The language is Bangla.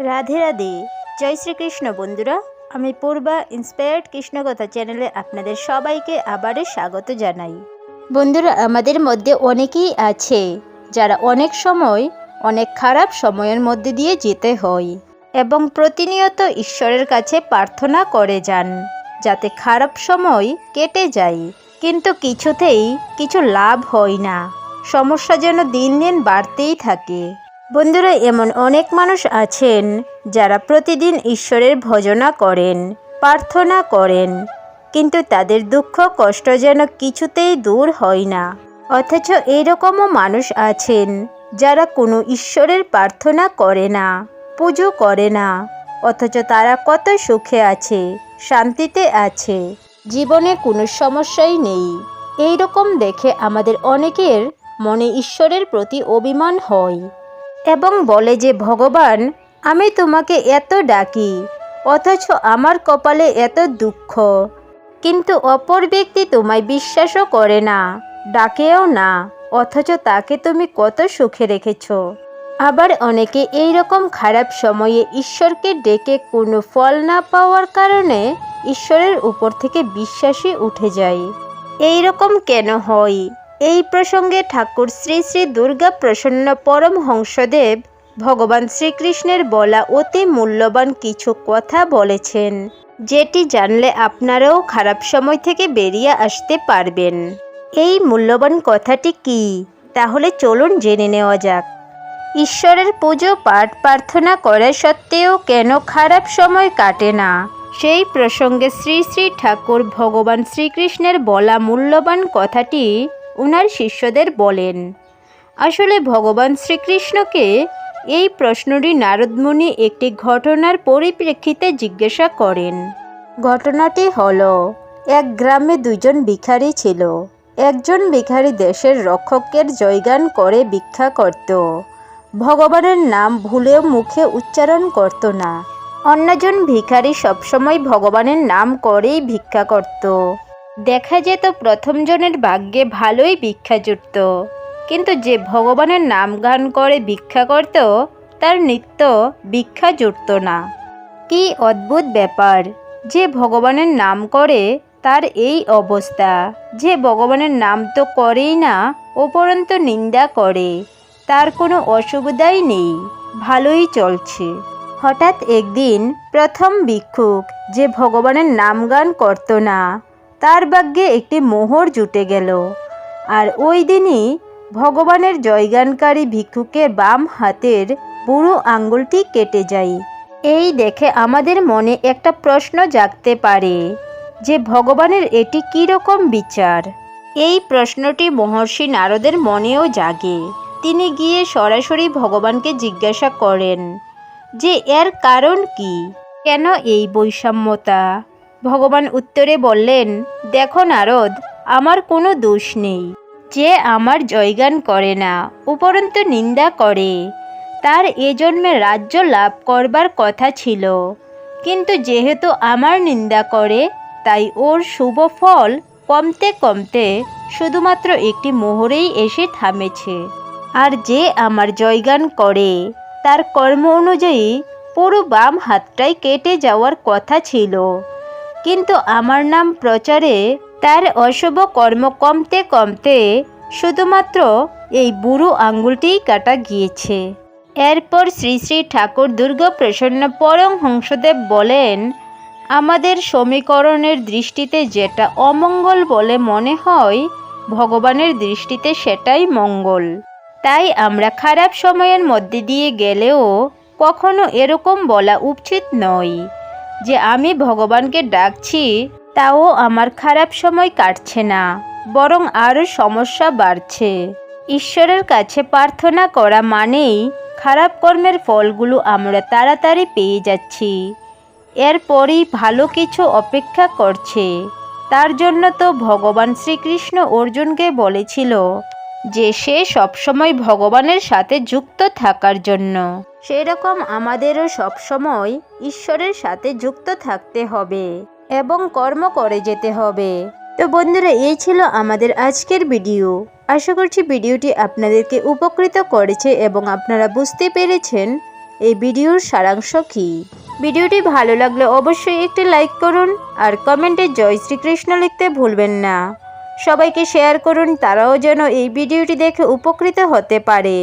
রাধে রাধে। জয় শ্রীকৃষ্ণ বন্ধুরা, আমি পূর্বা ইন্সপায়ার্ড কৃষ্ণকথা চ্যানেলে আপনাদের সবাইকে আবারও স্বাগত জানাই। বন্ধুরা, আমাদের মধ্যে অনেকেই আছে যারা অনেক সময়, অনেক খারাপ সময়ের মধ্যে দিয়ে যেতে হয় এবং প্রতিনিয়ত ঈশ্বরের কাছে প্রার্থনা করে যান যাতে খারাপ সময় কেটে যায়। কিন্তু কিছুতেই কিছু লাভ হয় না। সমস্যা যেন দিন দিন বাড়তেই থাকে। বন্ধুরা, এমন অনেক মানুষ আছেন যারা প্রতিদিন ঈশ্বরের ভজনা করেন, প্রার্থনা করেন, কিন্তু তাদের দুঃখ কষ্ট যেন কিছুতেই দূর হয় না। অথচ এইরকমও মানুষ আছেন যারা কোনো ঈশ্বরের প্রার্থনা করে না, পুজো করে না, অথচ তারা কত সুখে আছে, শান্তিতে আছে, জীবনে কোনো সমস্যাই নেই। এই রকম দেখে আমাদের অনেকের মনে ঈশ্বরের প্রতি অভিমান হয়। এবং বলে যে, ভগবান, আমি তোমাকে এত ডাকি, অথচ আমার কপালে এত দুঃখ। কিন্তু অপর ব্যক্তি তোমায় বিশ্বাসও করে না, ডাকেও না, অথচ তাকে তুমি কত সুখে রেখেছ। আবার অনেকে এই রকম খারাপ সময়ে ঈশ্বরকে ডেকে কোনো ফল না পাওয়ার কারণে ঈশ্বরের উপর থেকে বিশ্বাসই উঠে যায়। এই রকম কেন হয়? এই প্রসঙ্গে ঠাকুর শ্রী শ্রী দুর্গা প্রসন্ন পরম হংসদেব ভগবান শ্রীকৃষ্ণের বলা অতি মূল্যবান কিছু কথা বলেছেন, যেটি জানলে আপনারাও খারাপ সময় থেকে বেরিয়ে আসতে পারবেন। এই মূল্যবান কথাটি কি? তাহলে চলুন জেনে নেওয়া যাক। ঈশ্বরের পুজো, পাঠ, প্রার্থনা করা সত্ত্বেও কেন খারাপ সময় কাটে না? সেই প্রসঙ্গে শ্রী শ্রী ঠাকুর ভগবান শ্রীকৃষ্ণের বলা মূল্যবান কথাটি উনার শিষ্যদের বলেন, আসলে ভগবান শ্রীকৃষ্ণকে এই প্রশ্নটি নারদমুনি একটি ঘটনার পরিপ্রেক্ষিতে জিজ্ঞাসা করেন। ঘটনাটি হল, এক গ্রামে দুজন ভিখারি ছিল। একজন ভিখারি দেশের রক্ষকের জয়গান করে ভিক্ষা করত। ভগবানের নাম ভুলেও মুখে উচ্চারণ করত না। অন্যজন ভিখারি সবসময় ভগবানের নাম করেই ভিক্ষা করত। দেখা যেত প্রথমজনের ভাগ্যে ভালোই ভিক্ষা জুটত কিন্তু যে ভগবানের নাম গান করে ভিক্ষা করত, তার নিত্য ভিক্ষা জুটত না। কি অদ্ভুত ব্যাপার, যে ভগবানের নাম করে, তার এই অবস্থা। যে ভগবানের নাম তো করেই না, উপরন্ত নিন্দা করে। তার কোনো অসুবিধাই নেই, ভালোই চলছে। হঠাৎ একদিন প্রথম ভিক্ষুক যে ভগবানের নাম গান করত না তার ভাগ্যে একটি মোহর জুটে গেল। আর ওই দিনই ভগবানের জয়গানকারী ভিক্ষুকের বাম হাতের বুড়ো আঙ্গুলটি কেটে যায় এই দেখে আমাদের মনে একটা প্রশ্ন জাগতে পারে যে ভগবানের এটি কীরকম বিচার? এই প্রশ্নটি মহর্ষি নারদের মনেও জাগে। তিনি গিয়ে সরাসরি ভগবানকে জিজ্ঞাসা করেন যে, এর কারণ কি? কেন এই বৈষম্যতা? ভগবান উত্তরে বললেন, দেখো নারদ, আমার কোনো দোষ নেই। যে আমার জয়গান করে না, উপরন্তু নিন্দা করে। তার এ জন্মে রাজ্য লাভ করবার কথা ছিল। কিন্তু যেহেতু আমার নিন্দা করে, তাই ওর শুভ ফল কমতে কমতে শুধুমাত্র একটি মোহরেই এসে থামেছে। আর যে আমার জয়গান করে, তার কর্ম অনুযায়ী পুরো বাম হাতটাই কেটে যাওয়ার কথা ছিল। কিন্তু আমার নাম প্রচারে তার অশুভ কর্ম কমতে কমতে শুধুমাত্র এই বুড়ো আঙ্গুলটিই কাটা গিয়েছে। এরপর শ্রী শ্রী ঠাকুর দুর্গা প্রসন্ন পরম হংসদেব বলেন, আমাদের সমীকরণের দৃষ্টিতে যেটা অমঙ্গল বলে মনে হয়, ভগবানের দৃষ্টিতে সেটাই মঙ্গল। তাই আমরা খারাপ সময়ের মধ্যে দিয়ে গেলেও কখনো এরকম বলা উচিত নয়। যে আমি ভগবানকে ডাকছি, তাও আমার খারাপ সময় কাটছে না, বরং আরও সমস্যা বাড়ছে। ঈশ্বরের কাছে প্রার্থনা করা মানেই খারাপ কর্মের ফলগুলো আমরা তাড়াতাড়ি পেয়ে যাচ্ছি। এরপরই ভালো কিছু অপেক্ষা করছে। তার জন্য তো ভগবান শ্রীকৃষ্ণ অর্জুনকে বলেছিল যে সে সবসময় ভগবানের সাথে যুক্ত থাকার জন্য। সেরকম আমাদেরও সবসময় ঈশ্বরের সাথে যুক্ত থাকতে হবে এবং কর্ম করে যেতে হবে। তো বন্ধুরা, এই ছিল আমাদের আজকের ভিডিও। আশা করছি ভিডিওটি আপনাদেরকে উপকৃত করেছে এবং আপনারা বুঝতে পেরেছেন এই ভিডিওর সারাংশ কী। ভিডিওটি ভালো লাগলে অবশ্যই একটি লাইক করুন আর কমেন্টে জয় শ্রীকৃষ্ণ লিখতে ভুলবেন না। সবাইকে শেয়ার করুন তারাও যেন এই ভিডিওটি দেখে উপকৃত হতে পারে।